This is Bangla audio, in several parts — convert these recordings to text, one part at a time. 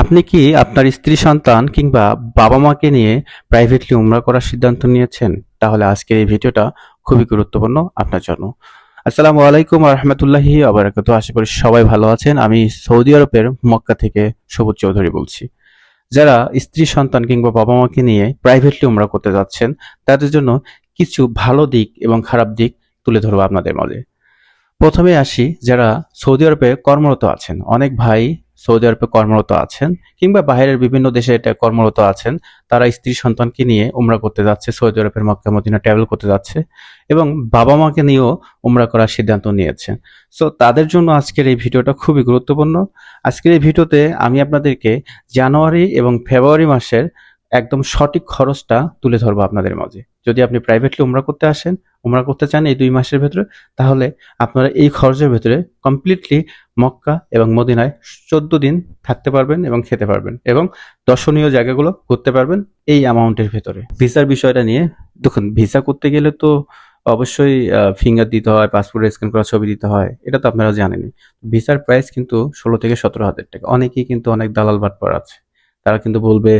আপনি কি আপনার স্ত্রী সন্তান কিংবা বাবা মাকে নিয়ে প্রাইভেটলি উমরা করার সিদ্ধান্ত নিয়েছেন? তাহলে আজকের এই ভিডিওটা খুবই গুরুত্বপূর্ণ আপনার জন্য। আসসালামু আলাইকুম রহমতুল্লাহি আবরাকাত আশা করি সবাই ভালো আছেন। আমি সৌদি আরবের মক্কা থেকে সবুজ চৌধুরী বলছি। যারা স্ত্রী সন্তান কিংবা বাবা মাকে নিয়ে প্রাইভেটলি উমরা করতে যাচ্ছেন, তাদের জন্য কিছু ভালো দিক এবং খারাপ দিক তুলে ধরবো আপনাদের মাঝে। প্রথমে আসি, যারা সৌদি আরবে কর্মরত আছেন। অনেক ভাই সৌদি আরবে কর্মরত আছেন কিংবা বাইরের বিভিন্ন দেশে এটা কর্মরত আছেন, তারা স্ত্রী সন্তানকে নিয়ে উমরা করতে যাচ্ছে, সৌদি আরবের মক্কা মদিনা ট্রাভেল করতে যাচ্ছে এবং বাবা মাকে নিয়েও উমরা করার সিদ্ধান্ত নিয়েছেন। সো তাদের জন্য আজকের এই ভিডিওটা খুবই গুরুত্বপূর্ণ। আজকের এই ভিডিওতে আমি আপনাদেরকে জানুয়ারি এবং ফেব্রুয়ারি মাসের একদম সঠিক খরচটা তুলে ধরবো আপনাদের মাঝে। যদি আপনি প্রাইভেটলি উমরা করতে আসেন, উমরা করতে চান এই দুই মাসের ভেতরে, তাহলে আপনারা এই খরচের ভেতরে কমপ্লিটলি মক্কা এবং মদিনায় চোদ্দ দিন থাকতে পারবেন এবং খেতে পারবেন এবং দর্শনীয় জায়গাগুলো ঘুরতে পারবেন এই অ্যামাউন্টের ভেতরে। ভিসার বিষয়টা নিয়ে দেখুন, ভিসা করতে গেলে তো অবশ্যই ফিঙ্গার দিতে হয় পাসপোর্ট স্ক্যান করা ছবি দিতে হয়, এটা তো আপনারা জানেনই। ভিসার প্রাইস কিন্তু ষোলো থেকে সতেরো হাজার টাকা। অনেকেই কিন্তু অনেক দালাল বাটপার আছে। তারা কিন্তু বলবে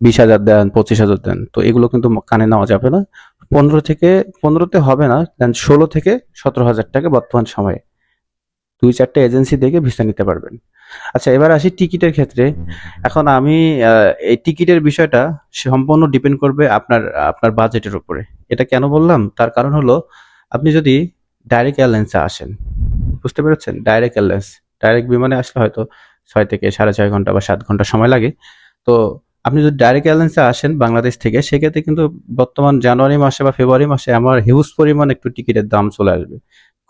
বিশ হাজার দেন, পঁচিশ হাজার দেন। তো এগুলো কিন্তু কানে নেওয়া যাবে না। পনেরো থেকে, পনেরোতে হবে না, দেন ষোলো থেকে সতেরো হাজার টাকা বর্তমান সময়ে। দুই চারটে এজেন্সি দেখে ভিসা নিতে পারবেন। আচ্ছা এবার আসি টিকিটের ক্ষেত্রে। এখন আমি এই টিকিটের বিষয়টা সম্পূর্ণ ডিপেন্ড করবে আপনার আপনার বাজেটের উপরে। এটা কেন বললাম? তার কারণ হলো আপনি যদি ডাইরেক্ট এয়ারলাইন্সে আসেন বুঝতে পেরেছেন? ডাইরেক্ট এয়ারলাইন্স ডাইরেক্ট বিমানে আসলে হয়তো ছয় থেকে সাড়ে ছয় ঘণ্টা বা সাত ঘণ্টা সময় লাগে। তো আপনি যদি ডাইরেক্ট এয়ারলাইন্সে আসেন বাংলাদেশ থেকে সেক্ষেত্রে কিন্তু বর্তমান জানুয়ারি মাসে বা ফেব্রুয়ারি মাসে আমার হিউজ পরিমাণ একটু টিকিটের দাম চলে আসবে।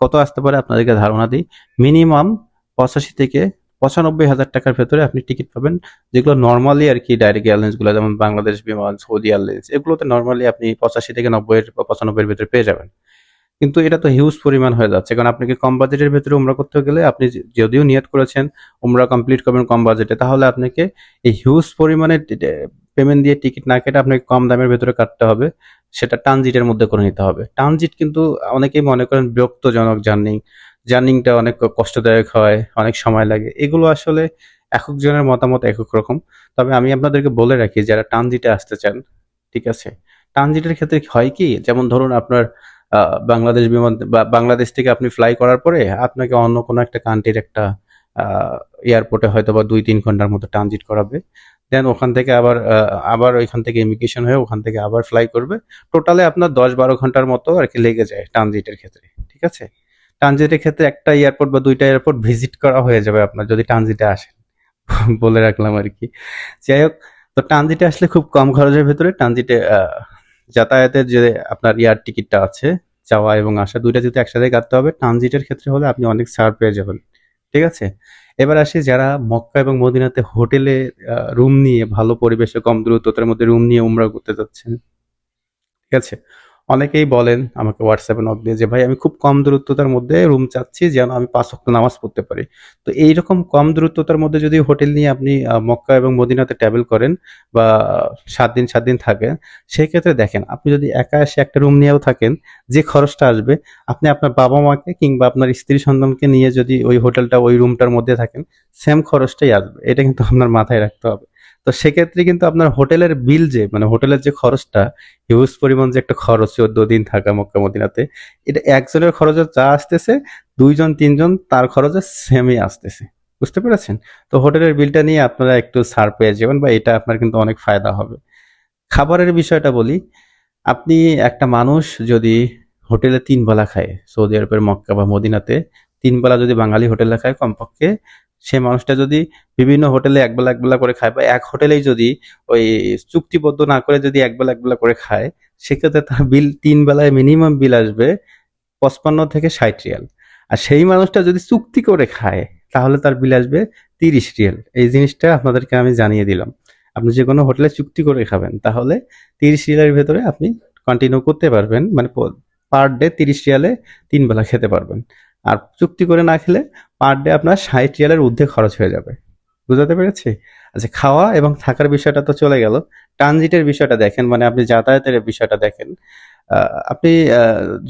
কত আসতে পারে আপনাদেরকে ধারণা দিই? মিনিমাম পঁচাশি থেকে পঁচানব্বই হাজার টাকার ভেতরে আপনি টিকিট পাবেন, যেগুলো নর্মালি আর কি ডাইরেক্ট এয়ারলাইন্সগুলো যেমন বাংলাদেশ বিমান, সৌদি এয়ারলাইন্স এগুলোতে নর্মালি আপনি পঁচাশি থেকে নব্বইয়ের বা পঁচানব্বইয়ের ভেতরে পেয়ে যাবেন। কিন্তু এটা তো হিউজ পরিমাণ হয়ে যাচ্ছে, কারণ আপনাকে কম বাজেটের ভেতরে উমরা করতে গেলে আপনি যদিও নিয়ত করেছেন উমরা কমপ্লিট করবেন কম বাজেটে তাহলে আপনাকে এই হিউজ পরিমাণে পেমেন্ট দিয়ে টিকিট না কেটে আপনাকে কম দামের ভেতরে কাটতে হবে, সেটা ট্রানজিটের মধ্যে করে নিতে হবে। ট্রানজিট কিন্তু অনেকেই মনে করেন বিরক্তজনক জার্নি, জার্নিংটা অনেক কষ্টদায়ক হয়, অনেক সময় লাগে। এগুলো আসলে একক জনের মতামত একক রকম। তবে আমি আপনাদেরকে বলে রাখি, যারা ট্রানজিটে আসতে চান, ঠিক আছে? ট্রানজিটের ক্ষেত্রে হয় কি, যেমন ধরুন আপনার বাংলাদেশ বিমান, বা বাংলাদেশ থেকে আপনি ফ্লাই করার পরে আপনাকে অন্য কোনো একটা কান্ট্রির একটা এয়ারপোর্টে হয়তো বা দুই তিন ঘণ্টার মতো ট্রানজিট করাবে। দেন ওখান থেকে আবার আবার ওইখান থেকে ইমিগ্রেশন হয়ে ওখান থেকে আবার ফ্লাই করবে। টোটালে আপনার দশ বারো ঘণ্টার মতো আর কি লেগে যায় ট্রানজিটের ক্ষেত্রে, ঠিক আছে? ট্রানজিটের ক্ষেত্রে একটা এয়ারপোর্ট বা দুইটা এয়ারপোর্ট ভিজিট করা হয়ে যাবে আপনার যদি ট্রানজিটে আসেন। বলে রাখলাম আর কি। যাই হোক, তো ট্রানজিটে আসলে খুব কম খরচের ভেতরে ট্রানজিটে যাতায়াতের যে আপনার এয়ার টিকিটটা আছে, যাওয়া এবং আসা, দুইটা যদি একসাথে কাটতে হবে ট্রানজিটের ক্ষেত্রে হলে আপনি অনেক ছাড় পেয়ে যাবেন। ঠিক আছে? এবার আসি যারা মক্কা এবং মদিনাতে হোটেলে রুম নিয়ে ভালো পরিবেশে কম দূরত্বতার মধ্যে রুম নিয়ে উমরা করতে যাচ্ছেন। ঠিক আছে? অনেকেই বলেন আমাকে হোয়াটসঅ্যাপে নক দিয়ে যে, ভাই, আমি খুব কম দূরত্বতার মধ্যে রুম চাচ্ছি, যেন আমি পাঁচ ওয়াক্ত নামাজ পড়তে পারি। তো এইরকম কম দূরত্বতার মধ্যে যদি হোটেল নিয়ে আপনি মক্কা এবং মদিনাতে ট্রাভেল করেন বা সাত দিন সাত দিন থাকেন সেই ক্ষেত্রে দেখেন, আপনি যদি একা এসে একটা রুম নিয়েও থাকেন, যে খরচটা আসবে, আপনি আপনার বাবা মাকে কিংবা আপনার স্ত্রী সন্তানকে নিয়ে যদি ওই হোটেলটা ওই রুমটার মধ্যে থাকেন সেম খরচটাই আসবে। এটা কিন্তু আপনার মাথায় রাখতে হবে। তো সেক্ষেত্রে কিন্তু আপনার হোটেলের বিল যে মানে হোটেলের যে খরচটা হিউজ পরিমাণ যে একটা খরচ, চোদ্দ দিন থাকা মক্কা মদিনাতে, এটা একজনের খরচে যা আসতেছে, দুইজন, তিনজন, তার খরচে সেমই আসতেছে। বুঝতে পেরেছেন? তো হোটেলের বিলটা নিয়ে আপনারা একটু ছাড় পেয়ে যাবেন বা এটা আপনার কিন্তু অনেক ফায়দা হবে। খাবারের বিষয়টা বলি, আপনি একটা মানুষ যদি হোটেলে তিন বেলা খায়, সৌদি আরবের মক্কা বা মদিনাতে, তিন বেলা যদি বাঙালি হোটেলে খায় কমপক্ষে সে মানুষটা যদি বিভিন্ন হোটেলে একবেলা একবেলা করে খায় বা এক হোটেলেই যদি ওই চুক্তিবদ্ধ না করে যদি একবেলা একবেলা করে খায়, সেক্ষেত্রে তার বিল তিন বেলায় মিনিমাম বিল আসবে পঁচপান্ন থেকে ষাট রিয়াল। আর সেই মানুষটা যদি চুক্তি করে খায়, তাহলে তার বিল আসবে তিরিশ রিয়াল। এই জিনিসটা আপনাদেরকে আমি জানিয়ে দিলাম। আপনি যে কোনো হোটেলে চুক্তি করে খাবেন, তাহলে তিরিশ রিয়ালের ভেতরে আপনি কন্টিনিউ করতে পারবেন মানে পার ডে তিরিশ রিয়ালে তিন বেলা খেতে পারবেন। আর চুক্তি করে না খেলে পার ডে আপনার ষাট রিয়ালের ঊর্ধ্বে খরচ হয়ে যাবে। বুঝাতে পেরেছি? আচ্ছা খাওয়া এবং থাকার বিষয়টা তো চলে গেল। ট্রানজিটের বিষয়টা দেখেন মানে আপনি যাতায়াতের বিষয়টা দেখেন। আপনি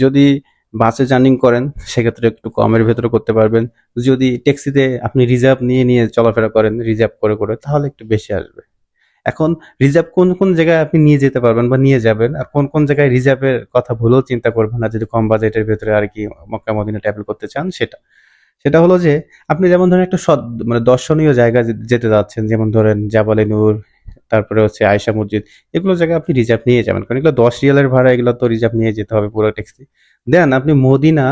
যদি বাসে জার্নিং করেন, সেক্ষেত্রে একটু কমের ভেতরে করতে পারবেন। যদি ট্যাক্সিতে আপনি রিজার্ভ নিয়ে নিয়ে চলাফেরা করেন, রিজার্ভ করে করে, তাহলে একটু বেশি আসবে। এখন রিজার্ভ কোন কোন জায়গায় আপনি নিয়ে যেতে পারবেন বা নিয়ে যাবেন? আর কোন কোন জায়গায় রিজার্ভের কথা ভুলেও চিন্তা করবেন না, যদি কম বাজেটের ভেতরে আর কি মক্কা, মদিনা ট্রাভেল করতে চান, সেটা। সেটা হলো যে, আপনি যেমন ধরেন একটা সদ মানে দর্শনীয় জায়গা যেতে যাচ্ছেন, যেমন ধরেন জাবালে নূর, তারপরে হচ্ছে আয়সা মসজিদ, এগুলো জায়গায় আপনি রিজার্ভ নিয়ে যাবেন। কারণ এগুলো দশ রিয়ালের ভাড়া, এগুলো তো রিজার্ভ নিয়ে যেতে হবে পুরো ট্যাক্সি দেন আপনি মদিনা,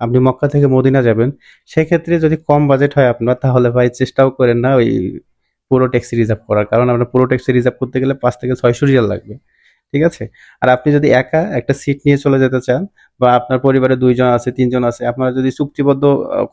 আপনি মক্কা থেকে মদিনা যাবেন, সেক্ষেত্রে যদি কম বাজেট হয় আপনার, তাহলে ভাই চেষ্টাও করেন না ওই পুরো ট্যাক্সি রিজার্ভ করার কারণ আপনার পুরো ট্যাক্সি রিজার্ভ করতে গেলে পাঁচ থেকে ছয়শো রিয়াল লাগবে, ঠিক আছে? আর আপনি যদি একা একটা সিট নিয়ে চলে যেতে চান বা আপনার পরিবারে দুইজন আছে, তিনজন আছে, আপনারা যদি চুক্তিবদ্ধ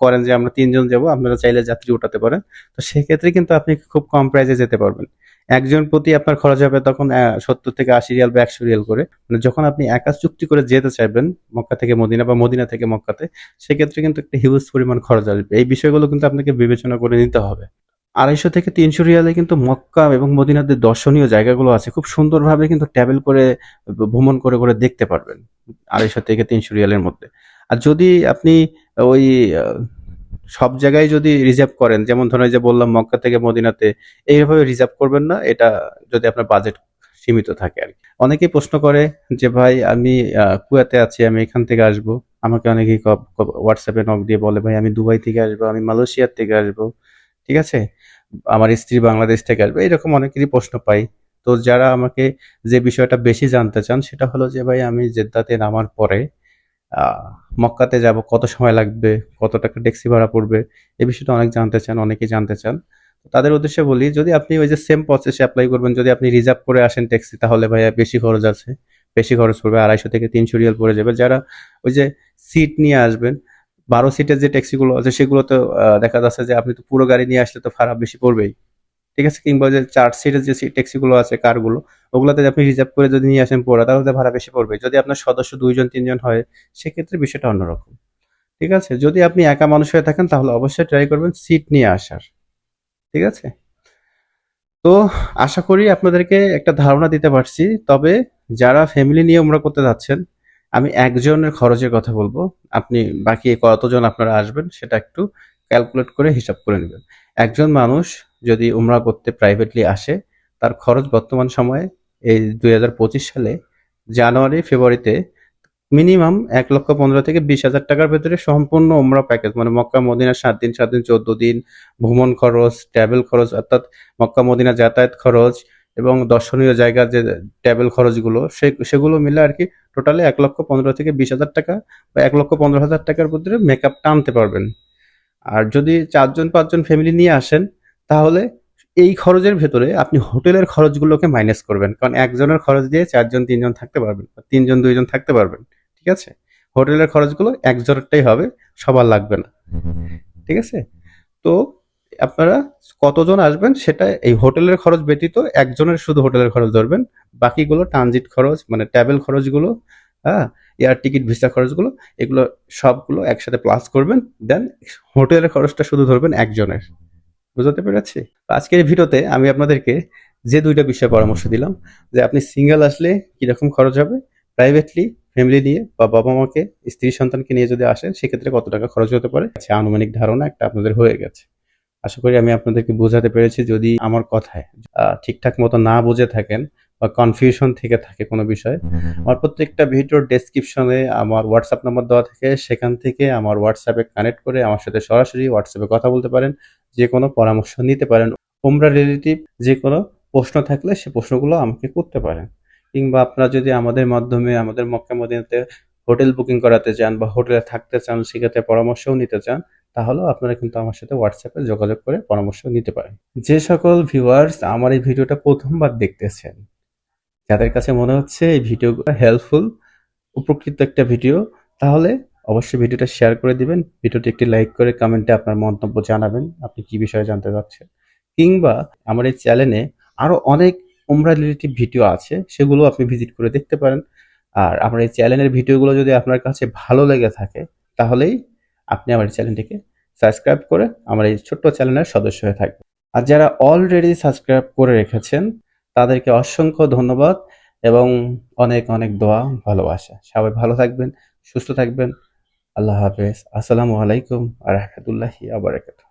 করেন যে আমরা তিনজন যাব, আপনারা চাইলে যাত্রী উঠাতে পারেন। তো সেক্ষেত্রে কিন্তু আপনি খুব কম প্রাইসে যেতে পারবেন। একজন প্রতি আপনার খরচ হবে তখন সত্তর থেকে আশি রিয়াল বা একশো রিয়াল করে। মানে যখন আপনি একা চুক্তি করে যেতে চাইবেন, মক্কা থেকে মদিনা বা মদিনা থেকে মক্কাতে, সেক্ষেত্রে কিন্তু একটা হিউজ পরিমাণ খরচ আসবে। এই বিষয়গুলো কিন্তু আপনাকে বিবেচনা করে নিতে হবে। আড়াইশো থেকে তিনশো রিয়ালে কিন্তু মক্কা এবং মদিনাতে দর্শনীয় জায়গাগুলো আছে। খুব সুন্দরভাবে কিন্তু ট্রাভেল করে, ভ্রমণ করে করে দেখতে পারবেন আড়াইশো থেকে তিনশো রিয়ালের মধ্যে। আর যদি আপনি ওই সব জায়গায় যদি রিজার্ভ করেন, যেমন ধরেন যে বললাম মক্কা থেকে মদিনাতে, এইভাবে রিজার্ভ করবেন না, এটা যদি আপনার বাজেট সীমিত থাকে আর কি। অনেকেই প্রশ্ন করে যে, ভাই, আমি কুয়াতে আছি, আমি এখান থেকে আসব? আমাকে অনেকেই হোয়াটসঅ্যাপে নক দিয়ে বলে, ভাই, আমি দুবাই থেকে আসব, আমি মালয়েশিয়ার থেকে আসব। ঠিক আছে? আমার স্ত্রী বাংলাদেশ থেকে আসবে, এরকম অনেকেরই প্রশ্ন পাই। তো যারা আমাকে যে বিষয়টা বেশি জানতে চান, সেটা হলো যে, ভাই, আমি জেদ্দাতে নামার পরে মক্কাতে যাব, কত সময় লাগবে, কত টাকা ট্যাক্সি ভাড়া পড়বে? এই বিষয়টা অনেক জানতে চান, অনেকেই জানতে চান। তাদের উদ্দেশ্যে বলি, যদি আপনি ওই যে সেম প্রসেসে অ্যাপ্লাই করবেন, যদি আপনি রিজার্ভ করে আসেন ট্যাক্সি, তাহলে ভাইয়া বেশি খরচ আছে, বেশি খরচ পড়বে, আড়াইশো থেকে তিনশো রিয়াল পড়ে যাবে। যারা ওই যে সিট নিয়ে আসবেন বারো সিটের যে ট্যাক্সিগুলো আছে সেগুলো তো দেখা যাচ্ছে যে আপনি তো পুরো গাড়ি নিয়ে আসলে তো ভাড়া বেশি পড়বেই। ঠিক আছে? কিংবা যে চার সিটের যে ট্যাক্সিগুলো আছে কারগুলো ওগুলোতে আপনি রিজার্ভ করে যদি নিয়ে আসেন পড়া তাহলে ভাড়া বেশি পড়বে যদি আপনার সদস্য দুইজন, তিনজন হয়, সেক্ষেত্রে বিষয়টা অন্যরকম। ঠিক আছে? যদি আপনি একা মানুষ হয়ে থাকেন, তাহলে অবশ্যই ট্রাই করবেন সিট নিয়ে আসার। ঠিক আছে? তো আশা করি আপনাদেরকে একটা ধারণা দিতে পারছি। তবে যারা ফ্যামিলি নিয়ে আমরা করতে যাচ্ছেন আমি একজনের খরচের কথা বলব। আপনি বাকি কতজন আপনারা আসবেন সেটা একটু ক্যালকুলেট করে হিসাব করে নেবেন। একজন মানুষ যদি উমরা করতে প্রাইভেটলি আসে, তার খরচ বর্তমান সময়ে এই দুই হাজার পঁচিশ সালে জানুয়ারি, ফেব্রুয়ারিতে মিনিমাম এক লক্ষ পনেরো থেকে বিশ হাজার টাকার ভেতরে সম্পূর্ণ উমরা প্যাকেজ মানে মক্কা মদিনা সাত দিন সাত দিন, চোদ্দ দিন, ভ্রমণ খরচ ট্রাভেল খরচ, অর্থাৎ মক্কা, মদিনা যাতায়াত খরচ এবং দর্শনীয় জায়গার যে ট্যাবেল খরচগুলো, সে, সেগুলো মিলে আর কি টোটালি এক লক্ষ পনেরো থেকে বিশ হাজার টাকা বা এক লক্ষ পনেরো হাজার টাকার ভিতরে মেকআপ টানতে পারবেন। আর যদি চারজন, পাঁচজন ফ্যামিলি নিয়ে আসেন, তাহলে এই খরচের ভেতরে আপনি হোটেলের খরচগুলোকে মাইনাস করবেন। কারণ একজনের খরচ দিয়ে চারজন, তিনজন থাকতে পারবেন তিনজন, দুইজন থাকতে পারবেন, ঠিক আছে? হোটেলের খরচগুলো একজনেরটাই হবে, সবার লাগবে না। ঠিক আছে? তো আপনারা কতজন আসবেন সেটা এই হোটেলের খরচ ব্যতীত একজনের শুধু হোটেলের খরচ ধরবেন। বাকিগুলো ট্রানজিট খরচ মানে ট্রাভেল খরচগুলো হ্যাঁ এয়ার টিকিট, ভিসা খরচগুলো, এগুলো সবগুলো একসাথে প্লাস করবেন। দেন হোটেলের খরচটা শুধু ধরবেন একজনের। বুঝতে পেরেছি? আজকের ভিডিওতে আমি আপনাদেরকে যে দুইটা বিষয়ে পরামর্শ দিলাম, যে আপনি সিঙ্গেল আসলে কীরকম খরচ হবে, প্রাইভেটলি, ফ্যামিলি নিয়ে বা বাবা মাকে স্ত্রী সন্তানকে নিয়ে যদি আসেন, সেক্ষেত্রে কত টাকা খরচ হতে পারে? আচ্ছা আনুমানিক ধারণা একটা আপনাদের হয়ে গেছে। আশা করি আমি আপনাদেরকে বোঝাতে পেরেছি যদি আমার কথায় ঠিকঠাক মতো না বুঝে থাকেন বা কনফিউশন থেকে থাকে কোনো বিষয়ে আমার প্রত্যেকটা ভিডিওর ডেসক্রিপশনে আমার হোয়াটসঅ্যাপ নাম্বার দেওয়া থাকে। সেখান থেকে আমার হোয়াটসঅ্যাপে কানেক্ট করে আমার সাথে সরাসরি হোয়াটসঅ্যাপে কথা বলতে পারেন যে কোনো পরামর্শ নিতে পারেন। ওমরা রিলেটিভ যে কোনো প্রশ্ন থাকলে সে প্রশ্নগুলো আমাকে করতে পারেন। কিংবা আপনারা যদি আমাদের মাধ্যমে আমাদের মক্কা মদিনাতে হোটেল বুকিং করাতে চান বা হোটেলে থাকতে চান সেক্ষেত্রে পরামর্শও নিতে চান তাহলেও আপনারা কিন্তু আমার সাথে হোয়াটসঅ্যাপে যোগাযোগ করে পরামর্শ নিতে পারেন। যে সকল ভিউয়ার্স আমার এই ভিডিওটা প্রথমবার দেখতেছেন, যাদের কাছে মনে হচ্ছে এই ভিডিওগুলো হেল্পফুল উপকৃত একটা ভিডিও, তাহলে অবশ্যই ভিডিওটা শেয়ার করে দিবেন। ভিডিওটি একটি লাইক করে কমেন্টে আপনার মন্তব্য জানাবেন, আপনি কি বিষয়ে জানতে চাচ্ছেন। কিংবা আমার এই চ্যানেলে আরও অনেক উমরা রিলেটিভ ভিডিও আছে, সেগুলো আপনি ভিজিট করে দেখতে পারেন। আর আমার এই চ্যানেলের ভিডিওগুলো যদি আপনার কাছে ভালো লেগে থাকে, তাহলেই আপনি আমার এই চ্যানেলটিকে সাবস্ক্রাইব করে আমার এই ছোট্ট চ্যানেলের সদস্য হয়ে থাকবেন। আর যারা অলরেডি সাবস্ক্রাইব করে রেখেছেন, তাদেরকে অসংখ্য ধন্যবাদ এবং অনেক অনেক দোয়া, ভালোবাসা। সবাই ভালো থাকবেন, সুস্থ থাকবেন। আল্লাহ হাফেজ। আসসালামু আলাইকুম আ রহমতুল্লাহি আবরাকাতুহ